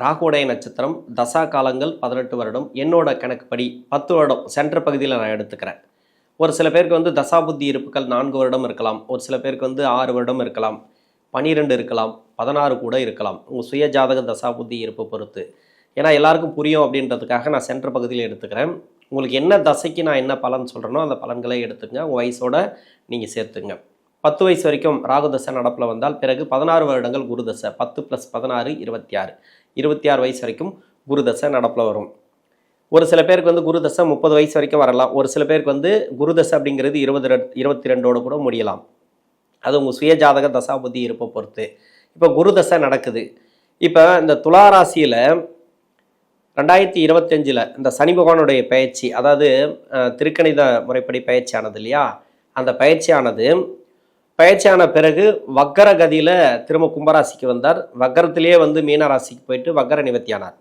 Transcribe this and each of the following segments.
ராகுடைய நட்சத்திரம் தசா காலங்கள் பதினெட்டு வருடம். என்னோட கணக்குப்படி பத்து வருடம். சென்ற பகுதியில் நான் எடுத்துக்கிறேன். ஒரு சில பேருக்கு வந்து தசாபுத்தி இருப்புகள் நான்கு வருடம் இருக்கலாம். ஒரு சில பேருக்கு வந்து ஆறு வருடம் இருக்கலாம். பனிரெண்டு இருக்கலாம். பதினாறு கூட இருக்கலாம். உங்கள் சுய ஜாதக தசாபுத்தி இருப்பு பொறுத்து. ஏன்னா எல்லாருக்கும் புரியும் அப்படின்றதுக்காக நான் சென்ற பகுதியில் எடுத்துக்கிறேன். உங்களுக்கு என்ன தசைக்கு நான் என்ன பலன் சொல்கிறேனோ அந்த பலன்களை எடுத்துங்க உங்கள் வயசோட நீங்கள் சேர்த்துங்க. பத்து வயசு வரைக்கும் ராகு தசை நடப்பில் வந்தால் பிறகு பதினாறு வருடங்கள் குரு தசை. பத்து ப்ளஸ் பதினாறு இருபத்தி ஆறு. இருபத்தி ஆறு வயசு வரைக்கும் குரு தசை நடப்பில் வரும். ஒரு சில பேருக்கு வந்து குரு தசை முப்பது வயசு வரைக்கும் வரலாம். ஒரு சில பேருக்கு வந்து குரு தசை அப்படிங்கிறது இருபது ரெ இருபத்தி ரெண்டோடு கூட முடியலாம். அது உங்கள் சுய ஜாதக தசாபுத்தி இருப்பை பொறுத்து. இப்போ குரு தசை நடக்குது. இப்போ இந்த துளாராசியில் ரெண்டாயிரத்தி இருபத்தஞ்சில் இந்த சனி பகவானுடைய பயிற்சி அதாவது திருக்கணித முறைப்படி பயிற்சியானது இல்லையா? அந்த பயிற்சியானது பயிற்சியான பிறகு வக்கர கதியில் திரும்ப கும்பராசிக்கு வந்தார். வக்கரத்திலேயே வந்து மீனராசிக்கு போயிட்டு வக்கர நிவர்த்தியானார்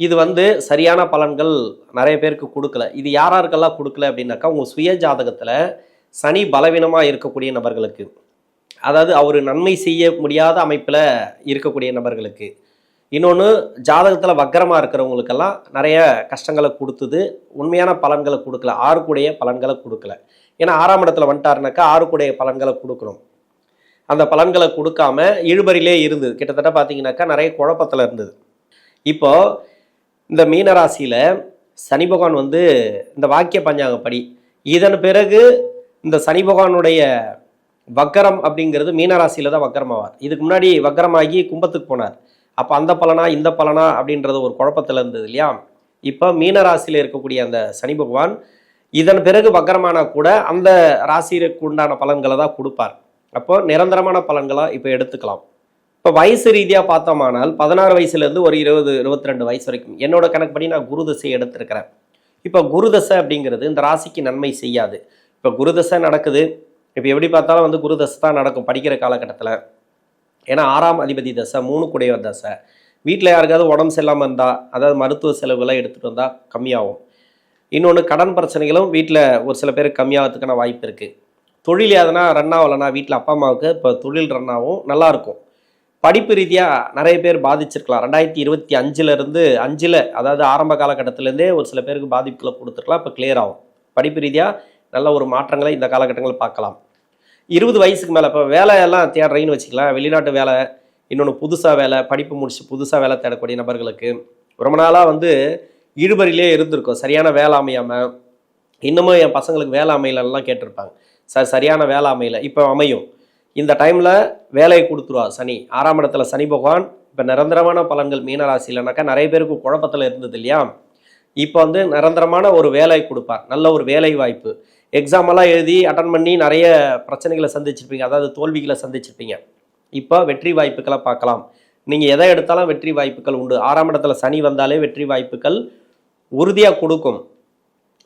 இது வந்து சரியான பலன்கள் நிறைய பேருக்கு கொடுக்கல. இது யாராருக்கெல்லாம் கொடுக்கல அப்படின்னாக்கா உங்கள் சுய ஜாதகத்தில் சனி பலவீனமாக இருக்கக்கூடிய நபர்களுக்கு அதாவது அவர் நன்மை செய்ய முடியாத அமைப்பில் இருக்கக்கூடிய நபர்களுக்கு இன்னொன்று ஜாதகத்தில் வக்கரமாக இருக்கிறவங்களுக்கெல்லாம் நிறைய கஷ்டங்களை கொடுத்தது உண்மையான பலன்களை கொடுக்கல ஆறுக்குடைய பலன்களை கொடுக்கல. ஏன்னா ஆறாம் இடத்துல வந்துட்டாருனாக்கா ஆறுக்குடைய பலன்களை கொடுக்கணும். அந்த பலன்களை கொடுக்காம இழுபறிலே இருந்தது. கிட்டத்தட்ட பார்த்தீங்கன்னாக்கா நிறைய குழப்பத்தில் இருந்தது. இப்போ இந்த மீனராசியில் சனி பகவான் வந்து இந்த வாக்கிய பஞ்சாங்கப்படி இதன் பிறகு இந்த சனி பகவானுடைய வக்கரம் அப்படிங்கிறது மீனராசியில் தான் வக்கரமாவார். இதுக்கு முன்னாடி வக்கரமாகி கும்பத்துக்கு போனார். அப்போ அந்த பலனா இந்த பலனா அப்படின்றது ஒரு குழப்பத்தில் இருந்தது இல்லையா? இப்போ மீனராசியில் இருக்கக்கூடிய அந்த சனி பகவான் இதன் பிறகு வக்கரமானா கூட அந்த ராசிக்கு உண்டான பலன்களை தான் கொடுப்பார். அப்போ நிரந்தரமான பலன்களாக இப்போ எடுத்துக்கலாம். இப்போ வயசு ரீதியாக பார்த்தோமானால் பதினாறு வயசுலேருந்து ஒரு இருபது இருபத்தி ரெண்டு வயசு வரைக்கும் என்னோட கணக்குப்படி நான் குரு தசை எடுத்திருக்கிறேன். இப்போ குரு தசை அப்படிங்கிறது இந்த ராசிக்கு நன்மை செய்யாது. இப்போ குரு தசை நடக்குது. இப்போ எப்படி பார்த்தாலும் வந்து குரு தசை தான் நடக்கும் படிக்கிற காலகட்டத்தில். ஏன்னா ஆறாம் அதிபதி தசை மூணு குடையவர் தசை. வீட்டில் யாருக்காவது உடம்பு சரியில்லாமல் இருந்தால் அதாவது மருத்துவ செலவுகளை எடுத்துகிட்டு வந்தால் கம்மியாகும். இன்னொன்று கடன் பிரச்சனைகளும் வீட்டில் ஒரு சில பேருக்கு கம்மியாகிறதுக்கான வாய்ப்பு இருக்குது தொழில் எதனா ரன் ஆகலைன்னா வீட்டில் அப்பா அம்மாவுக்கு இப்போ தொழில் ரன் ஆகும் நல்லாயிருக்கும் படிப்பு ரீதியாக நிறைய பேர் பாதிச்சிருக்கலாம். ரெண்டாயிரத்தி இருபத்தி அஞ்சுலேருந்து அஞ்சில் அதாவது ஆரம்ப காலகட்டத்திலேருந்தே ஒரு சில பேருக்கு பாதிப்புகளை கொடுத்துருக்கலாம் இப்போ கிளியர் ஆகும். படிப்பு ரீதியாக நல்ல ஒரு மாற்றங்களை இந்த காலகட்டங்களில் பார்க்கலாம். இருபது வயசுக்கு மேலே இப்போ வேலையெல்லாம் தேடுறீங்கன்னு வச்சுக்கலாம் வெளிநாட்டு வேலை இன்னொன்று புதுசாக வேலை படிப்பு முடிச்சு புதுசாக வேலை தேடக்கூடிய நபர்களுக்கு ரொம்ப நாளாக வந்து இழுபறிலே இருந்திருக்கும். சரியான வேலை அமையாமல் இன்னமும் என் பசங்களுக்கு வேலை அமையலலாம் கேட்டிருப்பாங்க. சார் சரியான வேலை அமையல. இப்போ அமையும். இந்த டைமில் வேலையை கொடுத்துருவா சனி. ஆறாம் இடத்துல சனி பகவான் இப்போ நிரந்தரமான பலன்கள் மீனராசிலனாக்கா நிறைய பேருக்கு குழப்பத்தில் இருந்தது இல்லையா? இப்போ வந்து நிரந்தரமான ஒரு வேலை கொடுப்பார். நல்ல ஒரு வேலை வாய்ப்பு. எக்ஸாமெல்லாம் எழுதி அட்டன் பண்ணி நிறைய பிரச்சனைகளை சந்திச்சிருப்பீங்க. அதாவது தோல்விகளை சந்திச்சிருப்பீங்க. இப்போ வெற்றி வாய்ப்புகளை பார்க்கலாம். நீங்கள் எதை எடுத்தாலும் வெற்றி வாய்ப்புகள் உண்டு. ஆறாம் இடத்துல சனி வந்தாலே வெற்றி வாய்ப்புகள் உறுதியாக கொடுக்கும்.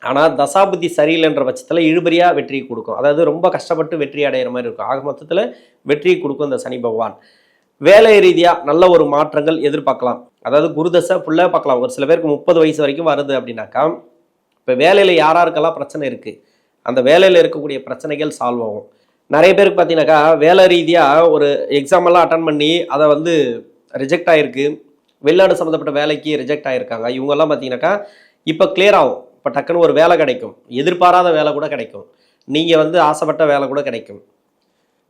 ஆனால் தசாபுத்தி சரியில்லைன்ற பட்சத்தில் இழுபறியாக வெற்றி கொடுக்கும். அதாவது ரொம்ப கஷ்டப்பட்டு வெற்றி அடைகிற மாதிரி இருக்கும். ஆக மொத்தத்தில் வெற்றி கொடுக்கும் இந்த சனி பகவான். வேலை ரீதியாக நல்ல ஒரு மாற்றங்கள் எதிர்பார்க்கலாம். அதாவது குருதசை ஃபுல்லாக பார்க்கலாம். ஒரு சில பேருக்கு முப்பது வயசு வரைக்கும் வருது அப்படின்னாக்கா இப்போ வேலையில் யாராருக்கெல்லாம் பிரச்சனை இருக்குது அந்த வேலையில் இருக்கக்கூடிய பிரச்சனைகள் சால்வ் ஆகும். நிறைய பேருக்கு பார்த்தீங்கன்னாக்கா வேலை ரீதியாக ஒரு எக்ஸாம் எல்லாம் அட்டன் பண்ணி அதை வந்து ரிஜெக்ட் ஆகிருக்கு வெளிநாடு சம்மந்தப்பட்ட வேலைக்கு ரிஜெக்ட் ஆகியிருக்காங்க இவங்கெல்லாம் பார்த்தீங்கன்னாக்கா இப்போ கிளியர் ஆகும். இப்போ டக்குன்னு ஒரு வேலை கிடைக்கும். எதிர்பாராத வேலை கூட கிடைக்கும். நீங்கள் வந்து ஆசைப்பட்ட வேலை கூட கிடைக்கும்.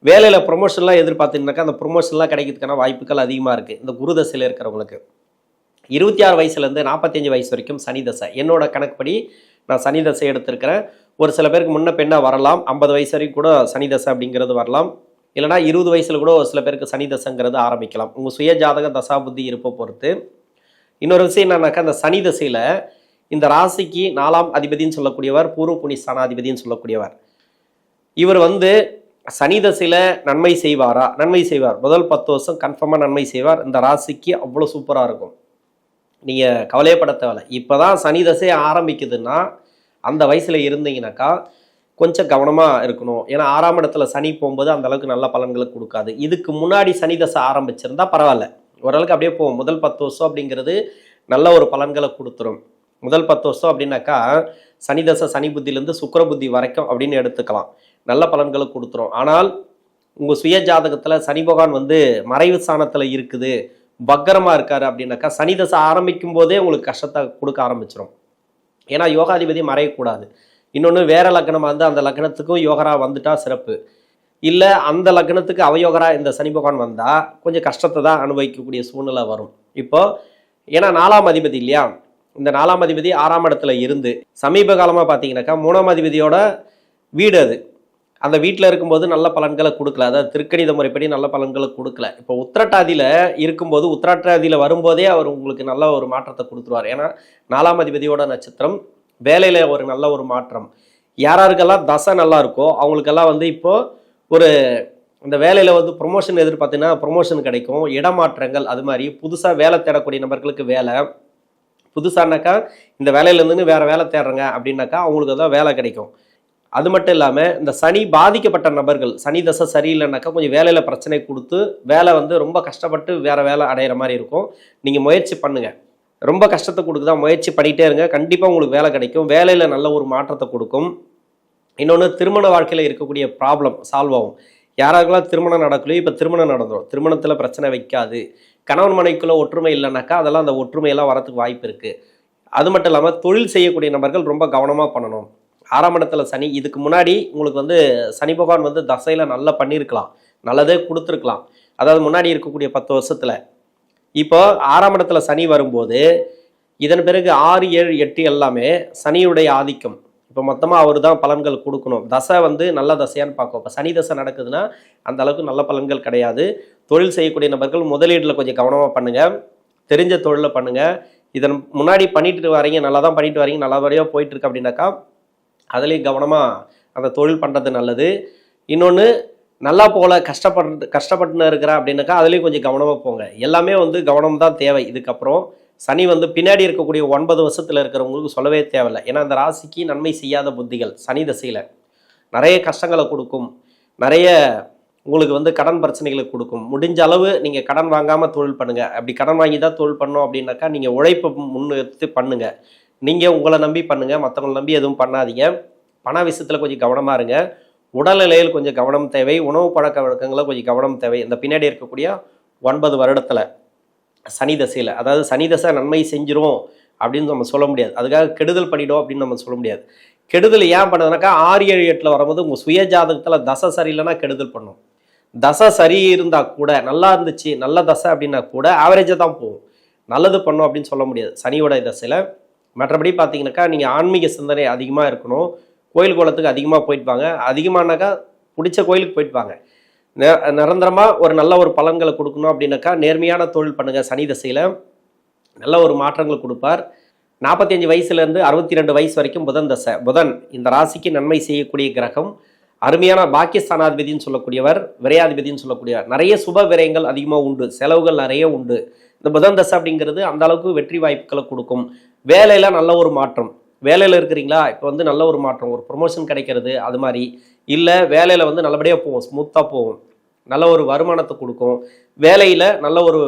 வேலையில் ப்ரொமோஷன்லாம் எதிர்பார்த்தீங்கன்னாக்கா அந்த ப்ரொமோஷன்லாம் கிடைக்கிறதுக்கான வாய்ப்புகள் அதிகமாக இருக்குது இந்த குரு தசையில் இருக்கிறவங்களுக்கு. இருபத்தி ஆறு வயசுலேருந்து நாற்பத்தஞ்சு வயசு வரைக்கும் சனி தசை. என்னோட கணக்குப்படி நான் சனி தசை எடுத்திருக்கிறேன். ஒரு சில பேருக்கு முன்ன பெண்ணாக வரலாம். ஐம்பது வயசு வரைக்கும் கூட சனி தசை அப்படிங்கிறது வரலாம். இல்லைனா இருபது வயசில் கூட ஒரு சில பேருக்கு சனி தசைங்கிறது ஆரம்பிக்கலாம். உங்கள் சுய ஜாதக தசா புத்தி இருப்பை பொறுத்து. இன்னொரு விஷயம் என்னன்னாக்கா அந்த சனி தசையில் இந்த ராசிக்கு நாலாம் அதிபதின்னு சொல்லக்கூடியவர் பூர்வ புனி ஸ்தானாதிபதினு சொல்லக்கூடியவர். இவர் வந்து சனி தசையில் நன்மை செய்வாரா? நன்மை செய்வார். முதல் பத்து வருஷம் கன்ஃபார்மாக நன்மை செய்வார். இந்த ராசிக்கு அவ்வளோ சூப்பராக இருக்கும். நீங்கள் கவலையப்பட தேவையில்லை. இப்போ தான் சனி தசை ஆரம்பிக்குதுன்னா அந்த வயசில் இருந்தீங்கன்னாக்கா கொஞ்சம் கவனமாக இருக்கணும். ஏன்னா ஆறாம் இடத்துல சனி போகும்போது அந்த அளவுக்கு நல்ல பலன்களை கொடுக்காது. இதுக்கு முன்னாடி சனி தசை ஆரம்பிச்சிருந்தா பரவாயில்ல. ஓரளவுக்கு அப்படியே போகும். முதல் பத்து வருஷம் அப்படிங்கிறது நல்ல ஒரு பலன்களை கொடுத்துரும். முதல் பத்து வருஷம் அப்படின்னாக்கா சனி தசை சனி புத்தியிலேருந்து சுக்கர புத்தி வரைக்கும் அப்படின்னு எடுத்துக்கலாம். நல்ல பலன்களை கொடுத்துரும். ஆனால் உங்கள் சுய ஜாதகத்தில் சனி பகவான் வந்து மறைவு ஸ்தானத்தில் இருக்குது. பக்கரமாக இருக்காரு அப்படின்னாக்கா சனி தசை ஆரம்பிக்கும் போதே உங்களுக்கு கஷ்டத்தை கொடுக்க ஆரம்பிச்சிடும் ஏன்னா யோகாதிபதி மறையக்கூடாது. இன்னொன்று வேற லக்னமாக வந்து அந்த லக்னத்துக்கும் யோகரா வந்துட்டா சிறப்பு. இல்லை அந்த லக்னத்துக்கு அவயோகரா இந்த சனி பகவான் வந்தால் கொஞ்சம் கஷ்டத்தை தான் அனுபவிக்கக்கூடிய சூழ்நிலை வரும். இப்போ ஏன்னா நாலாம் அதிபதி இல்லையா? இந்த நாலாம் அதிபதி ஆறாம் இடத்துல இருந்து சமீப காலமாக பார்த்தீங்கன்னாக்கா மூணாம் அதிபதியோட வீடு அது. அந்த வீட்டில் இருக்கும்போது நல்ல பலன்களை கொடுக்கல. அதாவது திருக்கணித முறைப்படி நல்ல பலன்களை கொடுக்கல. இப்போ உத்திரட்டாதியில் இருக்கும்போது உத்திராட்டாதியில் வரும்போதே அவர் உங்களுக்கு நல்ல ஒரு மாற்றத்தை கொடுத்துருவார். ஏன்னா நாலாம் அதிபதியோட நட்சத்திரம் வேலையில் ஒரு நல்ல ஒரு மாற்றம். யாராருக்கெல்லாம் தசை நல்லா இருக்கோ அவங்களுக்கெல்லாம் வந்து இப்போது ஒரு இந்த வேலையில் வந்து ப்ரொமோஷன் எதிர்பார்த்தீங்கன்னா ப்ரொமோஷன் கிடைக்கும் இடமாற்றங்கள் அது மாதிரி. புதுசாக வேலை தேடக்கூடிய நபர்களுக்கு வேலை. புதுசானாக்கா இந்த வேலையிலேருந்து வேறு வேலை தேடுறங்க அப்படின்னாக்கா அவங்களுக்கு தான் வேலை கிடைக்கும். அது மட்டும் இல்லாமல் இந்த சனி பாதிக்கப்பட்ட நபர்கள் சனி தசை சரியில்லைனாக்கா கொஞ்சம் வேலையில் பிரச்சனை கொடுத்து வேலை வந்து ரொம்ப கஷ்டப்பட்டு வேறு வேலை அடையிற மாதிரி இருக்கும். நீங்கள் முயற்சி பண்ணுங்கள் ரொம்ப கஷ்டத்தை கொடுக்குதா? முயற்சி பண்ணிகிட்டே இருங்க. கண்டிப்பாக உங்களுக்கு வேலை கிடைக்கும். வேலையில் நல்ல ஒரு மாற்றத்தை கொடுக்கும். இன்னொன்று திருமண வாழ்க்கையில் இருக்கக்கூடிய ப்ராப்ளம் சால்வ் ஆகும். யாராருக்கெல்லாம் திருமணம் நடக்கலையோ இப்போ திருமணம் நடந்துடும் திருமணத்தில் பிரச்சனை வைக்காது. கணவன் மனைக்குள்ளே ஒற்றுமை இல்லைனாக்கா அதெல்லாம் அந்த ஒற்றுமையெல்லாம் வரத்துக்கு வாய்ப்பு இருக்குது அது மட்டும் இல்லாமல் தொழில் செய்யக்கூடிய நபர்கள் ரொம்ப கவனமாக பண்ணணும். ஆறாம் இடத்துல சனி இதுக்கு முன்னாடி உங்களுக்கு வந்து சனி பகவான் வந்து தசையில் நல்லா பண்ணியிருக்கலாம். நல்லதே கொடுத்துருக்கலாம். அதாவது முன்னாடி இருக்கக்கூடிய பத்து வருஷத்தில். இப்போ ஆறாம் இடத்துல சனி வரும்போது இதன் பிறகு ஆறு ஏழு எட்டு எல்லாமே சனியுடைய ஆதிக்கம். இப்போ மொத்தமாக அவர் தான் பலன்கள் கொடுக்கணும். தசை வந்து நல்ல தசையான்னு பார்க்கும் இப்போ சனி தசை நடக்குதுன்னா அந்த அளவுக்கு நல்ல பலன்கள் கிடையாது. தொழில் செய்யக்கூடிய நபர்கள் முதலீட்டில் கொஞ்சம் கவனமாக பண்ணுங்கள் தெரிஞ்ச தொழிலை பண்ணுங்கள் இதன் முன்னாடி பண்ணிட்டு வரீங்க நல்லா தான் பண்ணிட்டு வரீங்க நல்லபடியாக போயிட்டு அப்படின்னாக்கா அதுலேயும் கவனமாக அந்த தொழில் பண்ணுறது நல்லது. இன்னொன்று நல்லா போகல கஷ்டப்பட்டு கஷ்டப்பட்டுன்னு இருக்கிறேன் அப்படின்னாக்கா அதுலேயும் கொஞ்சம் கவனமாக போங்க. எல்லாமே வந்து கவனம் தான் தேவை. இதுக்கப்புறம் சனி வந்து பின்னாடி இருக்கக்கூடிய ஒன்பது வருஷத்தில் இருக்கிறவங்களுக்கு சொல்லவே தேவையில்லை. ஏன்னா அந்த ராசிக்கு நன்மை செய்யாத புத்திகள் சனி தசையில். நிறைய கஷ்டங்களை கொடுக்கும். நிறைய உங்களுக்கு வந்து கடன் பிரச்சனைகளை கொடுக்கும். முடிஞ்ச அளவு நீங்கள் கடன் வாங்காமல் தொழில் பண்ணுங்கள் அப்படி கடன் வாங்கி தான் தொழில் பண்ணோம் அப்படின்னாக்கா நீங்கள் உழைப்பை முன்னெடுத்து பண்ணுங்கள் நீங்கள் உங்களை நம்பி பண்ணுங்கள் மற்றவங்களை நம்பி எதுவும் பண்ணாதீங்க. பண விஷயத்தில் கொஞ்சம் கவனமாக இருங்க. உடல்நிலையில் கொஞ்சம் கவனம் தேவை உணவு பழக்க வழக்கங்களில் கொஞ்சம் கவனம் தேவை. இந்த பின்னாடி இருக்கக்கூடிய ஒன்பது வருடத்தில் சனி தசையில் அதாவது சனி தசை நன்மை செஞ்சிரும் அப்படின்னு நம்ம சொல்ல முடியாது. அதுக்காக கெடுதல் பண்ணிடும் அப்படின்னு நம்ம சொல்ல முடியாது. கெடுதல் ஏன் பண்ணுதுனாக்கா ஆறு ஏழு எட்டில் வரும்போது உங்கள் சுய ஜாதகத்தில் தசை சரியில்லைன்னா கெடுதல் பண்ணும். தசை சரி இருந்தால் கூட நல்லா இருந்துச்சு நல்ல தசை அப்படின்னா கூட ஆவரேஜாக தான் போகும். நல்லது பண்ணும் அப்படின்னு சொல்ல முடியாது. சனியோட தசையில் மற்றபடி பார்த்தீங்கன்னாக்கா நீங்கள் ஆன்மீக சிந்தனை அதிகமாக இருக்கணும். கோயில் குளத்துக்கு அதிகமாக போயிட்டுவாங்க. அதிகமானாக்கா பிடிச்ச கோயிலுக்கு போயிட்டுவாங்க. நிரந்தரமாக ஒரு நல்ல ஒரு பலன்களை கொடுக்கணும் அப்படின்னாக்கா நேர்மையான தொழில் பண்ணுங்கள் சனி தசையில். நல்ல ஒரு மாற்றங்கள் கொடுப்பார். நாற்பத்தஞ்சு வயசுலேருந்து அறுபத்தி ரெண்டு வயசு வரைக்கும் புதன் தசை. புதன் இந்த ராசிக்கு நன்மை செய்யக்கூடிய கிரகம். அருமையான பாக்கியஸ்தானாதிபதினு சொல்லக்கூடியவர் விரையாதிபதினு சொல்லக்கூடியவர். நிறைய சுப விரயங்கள் அதிகமாக உண்டு. செலவுகள் நிறைய உண்டு. இந்த புதன் தசை அப்படிங்கிறது அந்த அளவுக்கு வெற்றி வாய்ப்புகளை கொடுக்கும். வேலையில் நல்ல ஒரு மாற்றம். வேலையில் இருக்கிறீங்களா? இப்போ வந்து நல்ல ஒரு மாற்றம் ஒரு ப்ரொமோஷன் கிடைக்கிறது அது மாதிரி. இல்லை வேலையில் வந்து நல்லபடியாக போகும் ஸ்மூத்தாக போகும் நல்ல ஒரு வருமானத்தை கொடுக்கும். வேலையில் நல்ல ஒரு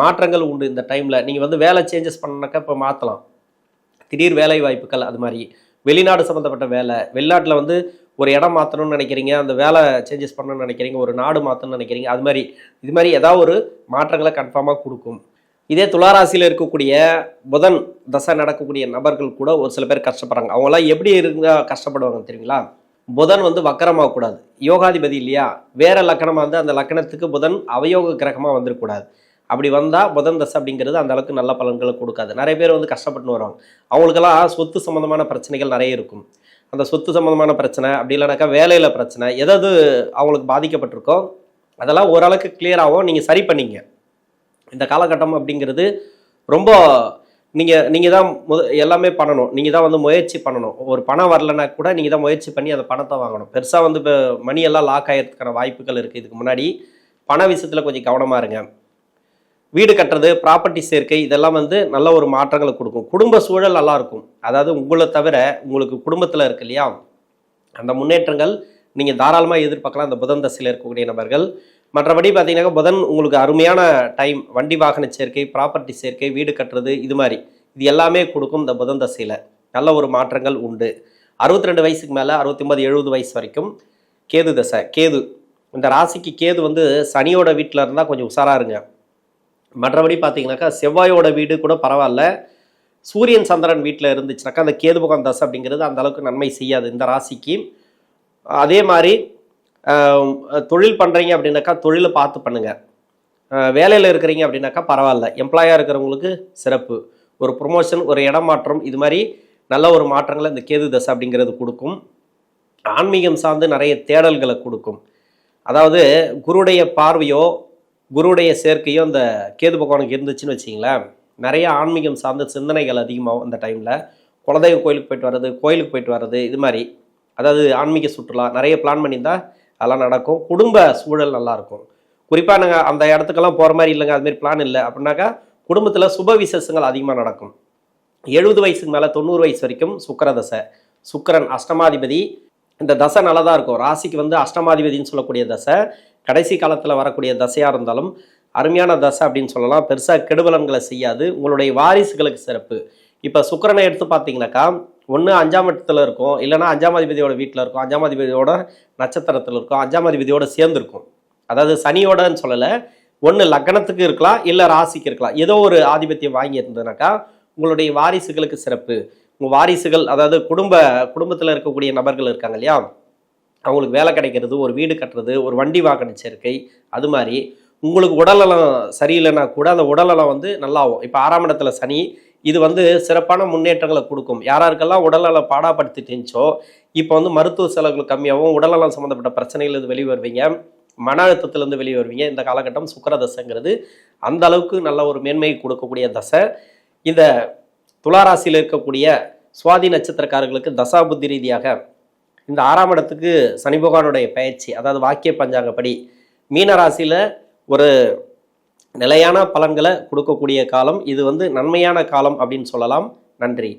மாற்றங்கள் உண்டு இந்த டைமில் நீங்கள் வந்து வேலை சேஞ்சஸ் பண்ணாக்கா இப்போ மாற்றலாம் திடீர் வேலை வாய்ப்புகள் அது மாதிரி. வெளிநாடு சம்மந்தப்பட்ட வேலை. வெளிநாட்டில் வந்து ஒரு இடம் மாற்றணும்னு நினைக்கிறீங்க அந்த வேலை சேஞ்சஸ் பண்ணணும்னு நினைக்கிறீங்க ஒரு நாடு மாற்றணும்னு நினைக்கிறீங்க அது மாதிரி. இது மாதிரி ஏதாவது ஒரு மாற்றங்களை கன்ஃபார்மாக கொடுக்கும். இதே துளாராசியில் இருக்கக்கூடிய புதன் தசை நடக்கக்கூடிய நபர்கள் கூட ஒரு சில பேர் கஷ்டப்படுறாங்க. அவங்களாம் எப்படி இருந்தால் கஷ்டப்படுவாங்க தெரியுங்களா? புதன் வந்து வக்கரமாகக்கூடாது. யோகாதிபதி இல்லையா? வேற லக்கணமாக வந்து அந்த லக்கணத்துக்கு புதன் அவயோக கிரகமாக வந்துடக்கூடாது. அப்படி வந்தால் புதன் தசை அப்படிங்கிறது அந்த அளவுக்கு நல்ல பலன்களை கொடுக்காது. நிறைய பேர் வந்து கஷ்டப்பட்டு வருவாங்க. அவங்களுக்கெல்லாம் சொத்து சம்மந்தமான பிரச்சனைகள் நிறைய இருக்கும். அந்த சொத்து சம்மந்தமான பிரச்சனை அப்படி இல்லைனாக்கா வேலையில் பிரச்சனை எதாவது அவங்களுக்கு பாதிக்கப்பட்டிருக்கோ அதெல்லாம் ஓரளவுக்கு கிளியராகவும் நீங்கள் சரி பண்ணிங்க. இந்த காலகட்டம் அப்படிங்கிறது ரொம்ப நீங்கள் நீங்கள் தான் முத எல்லாமே பண்ணணும். நீங்கள் தான் வந்து முயற்சி பண்ணணும். ஒரு பணம் வரலன்னா கூட நீங்கள் தான் முயற்சி பண்ணி அந்த பணத்தை வாங்கணும். பெருசாக வந்து இப்போ மணி எல்லாம் லாக் ஆகிறதுக்கான வாய்ப்புகள் இருக்குது இதுக்கு முன்னாடி பண விஷயத்தில் கொஞ்சம் கவனமாக இருங்க. வீடு கட்டுறது ப்ராப்பர்ட்டி சேர்க்கை இதெல்லாம் வந்து நல்ல ஒரு மாற்றங்களை கொடுக்கும். குடும்ப சூழல் நல்லாயிருக்கும். அதாவது உங்களை தவிர உங்களுக்கு குடும்பத்தில் இருக்கு இல்லையா? அந்த முன்னேற்றங்கள் நீங்கள் தாராளமாக எதிர்பார்க்கலாம். அந்த புதன் தசையில் இருக்கக்கூடிய நபர்கள் மற்றபடி பார்த்தீங்கன்னா புதன் உங்களுக்கு அருமையான டைம் வண்டி வாகன சேர்க்கை ப்ராப்பர்ட்டி சேர்க்கை வீடு கட்டுறது இது மாதிரி. இது எல்லாமே கொடுக்கும் இந்த புதன் தசையில். நல்ல ஒரு மாற்றங்கள் உண்டு. அறுபத்தி ரெண்டு வயசுக்கு மேலே அறுபத்தி ஒன்பது எழுபது வயசு வரைக்கும் கேது தசை கேது. இந்த ராசிக்கு கேது வந்து சனியோட வீட்டில் இருந்தால் கொஞ்சம் உஷாரா இருங்க. மற்றபடி பார்த்தீங்கன்னாக்கா செவ்வாயோட வீடு கூட பரவாயில்ல. சூரியன் சந்திரன் வீட்டில் இருந்துச்சுனாக்கா அந்த கேது பகவான் தசை அப்படிங்கிறது அந்த அளவுக்கு நன்மை செய்யாது இந்த ராசிக்கு. அதே மாதிரி தொழில் பண்ணுறீங்க அப்படின்னாக்கா தொழிலை பார்த்து பண்ணுங்கள் வேலையில் இருக்கிறீங்க அப்படின்னாக்கா பரவாயில்ல. எம்ப்ளாயாக இருக்கிறவங்களுக்கு சிறப்பு. ஒரு ப்ரொமோஷன் ஒரு இடம் மாற்றம் இது மாதிரி நல்ல ஒரு மாற்றங்களை இந்த கேது தசை அப்படிங்கிறது கொடுக்கும். ஆன்மீகம் சார்ந்து நிறைய தேடல்களை கொடுக்கும். அதாவது குருடைய பார்வையோ குருடைய சேர்க்கையோ அந்த கேது பகவானுக்கு இருந்துச்சுன்னு வச்சிங்களேன் நிறைய ஆன்மீகம் சார்ந்த சிந்தனைகள் அதிகமாகும் அந்த டைமில். குலதெய்வ கோயிலுக்கு போயிட்டு வர்றது கோயிலுக்கு போயிட்டு வர்றது இது மாதிரி. அதாவது ஆன்மீக சுற்றுலா நிறைய பிளான் பண்ணியிருந்தால் அதெல்லாம் நடக்கும். குடும்ப சூழல் நல்லாயிருக்கும் குறிப்பாக நாங்கள் அந்த இடத்துக்கெல்லாம் போகிற மாதிரி இல்லைங்க. அதுமாரி பிளான் இல்லை. அப்படின்னாக்கா குடும்பத்தில் சுப விசேஷங்கள் அதிகமாக நடக்கும். எழுபது வயசுக்கு மேலே தொண்ணூறு வயசு வரைக்கும் சுக்கர தசை. சுக்கரன் அஷ்டமாதிபதி. இந்த தசை நல்லா தான் இருக்கும். ராசிக்கு வந்து அஷ்டமாதிபதின்னு சொல்லக்கூடிய தசை. கடைசி காலத்தில் வரக்கூடிய தசையாக இருந்தாலும் அருமையான தசை அப்படின்னு சொல்லலாம். பெருசாக கெடுபலன்களை செய்யாது. உங்களுடைய வாரிசுகளுக்கு சிறப்பு. இப்போ சுக்கரனை எடுத்து பார்த்தீங்கன்னாக்கா ஒன்று அஞ்சாம் இடத்துல இருக்கும் இல்லைன்னா அஞ்சாம் அதிபதியோட வீட்டில் இருக்கும் அஞ்சாம் அதிபதியோட நட்சத்திரத்தில் இருக்கும் அஞ்சாம் அதிபதியோட சேர்ந்துருக்கும் அதாவது சனியோடன்னு சொல்லலை ஒன்று லக்னத்துக்கு இருக்கலாம் இல்லை ராசிக்கு இருக்கலாம். ஏதோ ஒரு ஆதிபத்தியம் வாங்கி இருந்ததுனாக்கா உங்களுடைய வாரிசுகளுக்கு சிறப்பு. உங்கள் வாரிசுகள் அதாவது குடும்ப குடும்பத்தில் இருக்கக்கூடிய நபர்கள் இருக்காங்க இல்லையா? அவங்களுக்கு வேலை கிடைக்கிறது ஒரு வீடு கட்டுறது ஒரு வண்டி வாகன சேர்க்கை அது மாதிரி. உங்களுக்கு உடல்நலம் சரியில்லைன்னா கூட அந்த உடல்நலம் வந்து நல்லாகும் இப்போ ஆறாம் இடத்துல சனி இது வந்து சிறப்பான முன்னேற்றங்களை கொடுக்கும். யாராருக்கெல்லாம் உடல்நலம் பாடாப்படுத்திட்டு இப்போ வந்து மருத்துவ செலவுகள் கம்மியாகவும் உடல்நலம் சம்மந்தப்பட்ட பிரச்சனைகள் வெளியே வருவீங்க. மன அழுத்தத்திலேருந்து வெளியே வருவீங்க. இந்த காலகட்டம் சுக்கர தசைங்கிறது அந்த அளவுக்கு நல்ல ஒரு மேன்மையை கொடுக்கக்கூடிய தசை. இந்த துளாராசியில் இருக்கக்கூடிய சுவாதி நட்சத்திரக்காரர்களுக்கு தசாபுத்தி ரீதியாக இந்த ஆறாம் இடத்துக்கு சனி பகவானுடைய பயிற்சி அதாவது வாக்கிய பஞ்சாங்கப்படி மீனராசியில் ஒரு நிலையான பலன்களை கொடுக்கக்கூடிய காலம் இது வந்து நன்மையான காலம் அப்படின்னு சொல்லலாம். நன்றி.